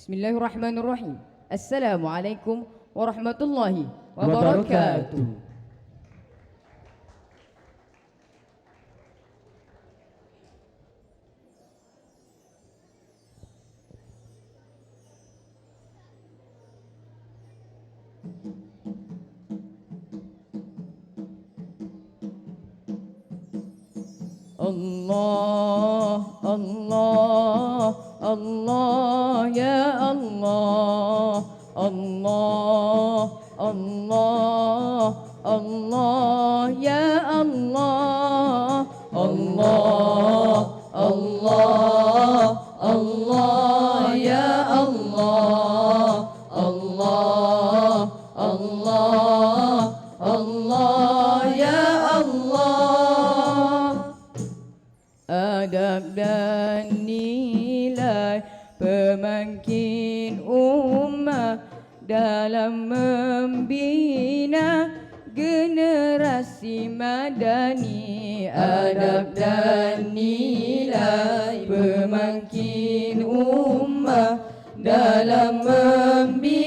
بسم الله الرحمن الرحيم السلام عليكم ورحمة الله وبركاته الله الله الله ya Allah, Allah, Allah, Allah, ya Allah, pemangkin ummah dalam membina generasi madani. Adab dan nilai pemangkin ummah dalam membina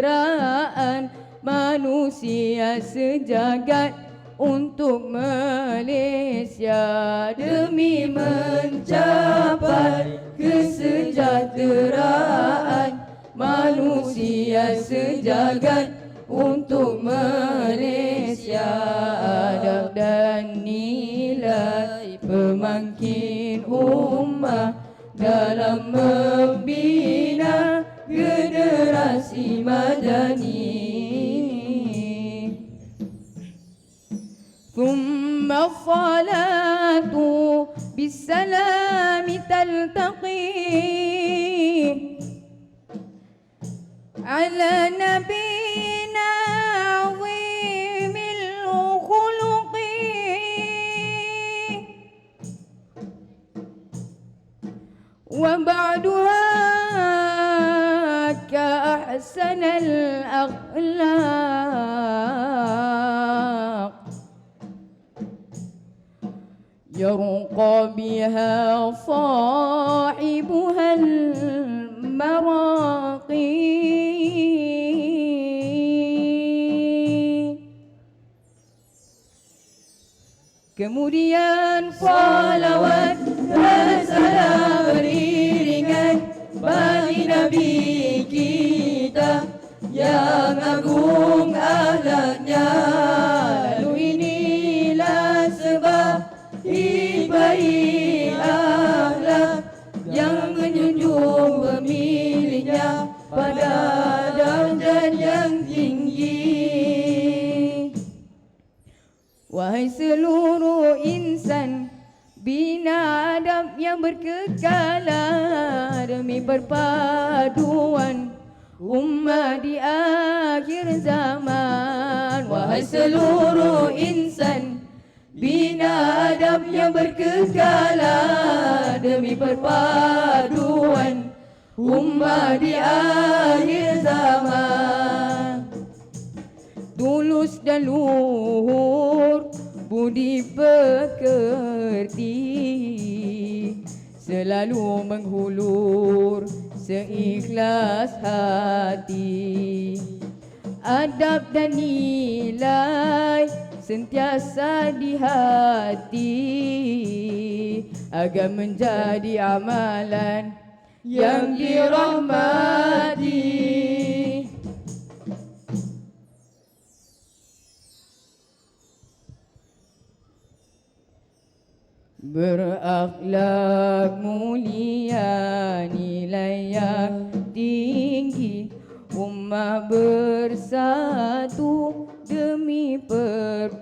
kesejahteraan manusia sejagat untuk Malaysia. Demi mencapai kesejahteraan manusia sejagat untuk Malaysia. Adab dan nilai pemangkin ummah dalam membina generasi madani. ثم الصلاة بالسلام تلتقي على نبينا عظيم الخلق وبعدها أحسن الأخلاق. يرقى بها صاحبها المراقي كمريان صلوات يا سلام ريرك بعد نبيك yang agung ahlaknya. Lalu inilah sebab baik akhlak yang menjunjung pemiliknya pada darjat yang tinggi. Wahai seluruh insan Bina adab yang berkekalan Demi perpaduan Ummah di akhir zaman. Wahai seluruh insan Bina adab yang berkekalan Demi perpaduan Ummah di akhir zaman. Tulus dan luhur budi pekerti selalu menghulur seikhlas hati. Adab dan nilai sentiasa di hati. Agar menjadi amalan yang dirahmati. Berakhlak mulia yang tinggi Ummah bersatu demi perpaduan.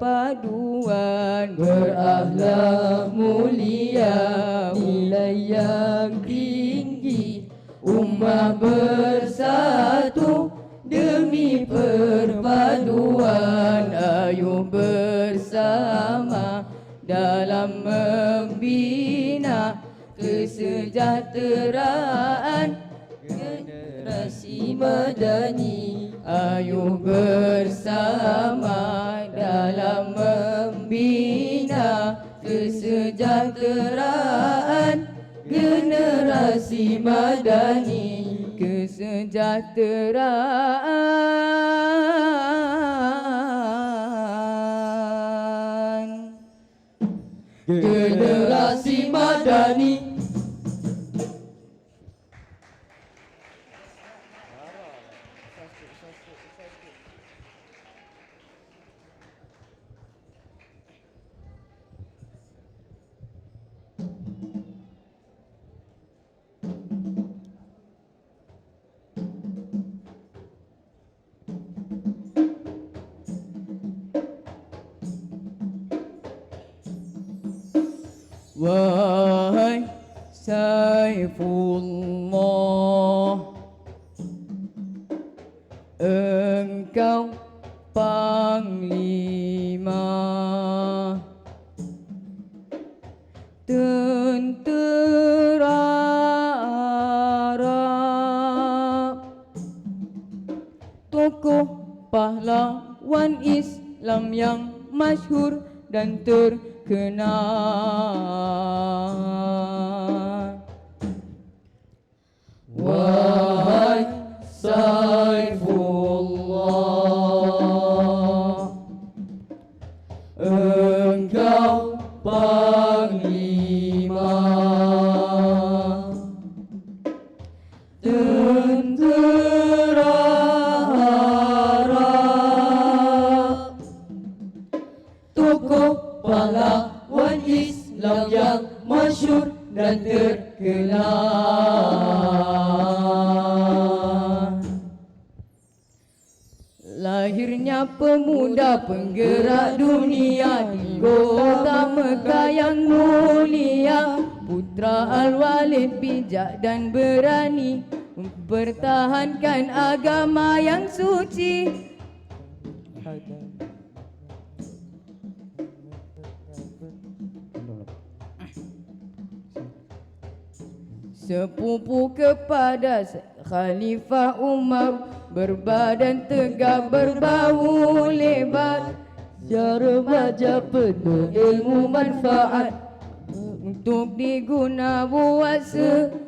Berakhlak mulia nilai yang tinggi bersatu demi perpaduan. Ayo bersama dalam membina kesejahteraan. Generasi madani ayo bersama dalam membina kesejahteraan. Generasi madani kesejahteraan Wahai Saifullah pahlawan Islam yang masyhur dan terkenal. Wahai Saifullah Engkau Panglima pemuda penggerak dunia di kota Mekah yang mulia. Putra Al-Walid bijak dan berani Mempertahankan agama yang suci. Sepupu kepada Khalifah Umar Berbadan tegak berbau lebar. Ya remaja penuh ilmu manfaat. Untuk diguna buat seluruh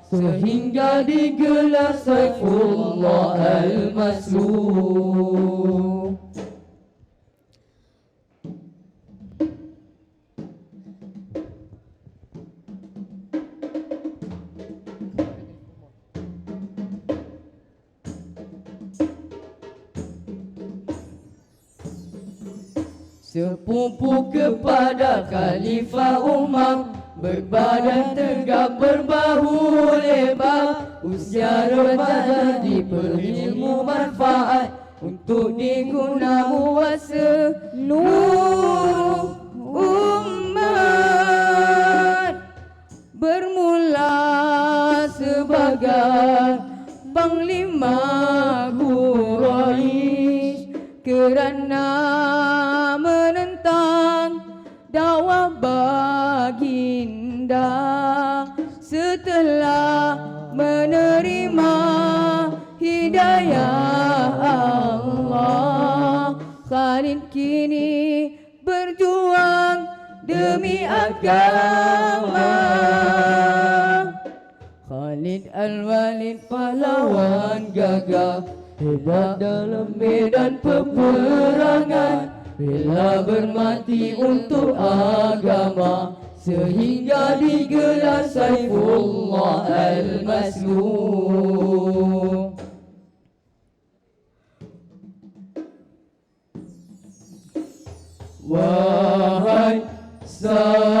Sehingga digelar Saifullah Al-Maslum. Sepupu kepada Khalifah Umar Berbadan tegak berbahu lebar Usia remaja diperilmu manfaat. Untuk diguna buat seluruh umat Bermula sebagai Panglima agama Khalid Al-Walid pahlawan gagah. Hebat dalam medan peperangan Rela bermati untuk agama Sehingga digelar Saifullah Al-Maslum Wahai Saifullah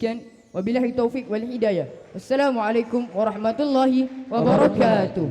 Sekian wabillahi taufik wal hidayah. Wassalamualaikum warahmatullahi wabarakatuh.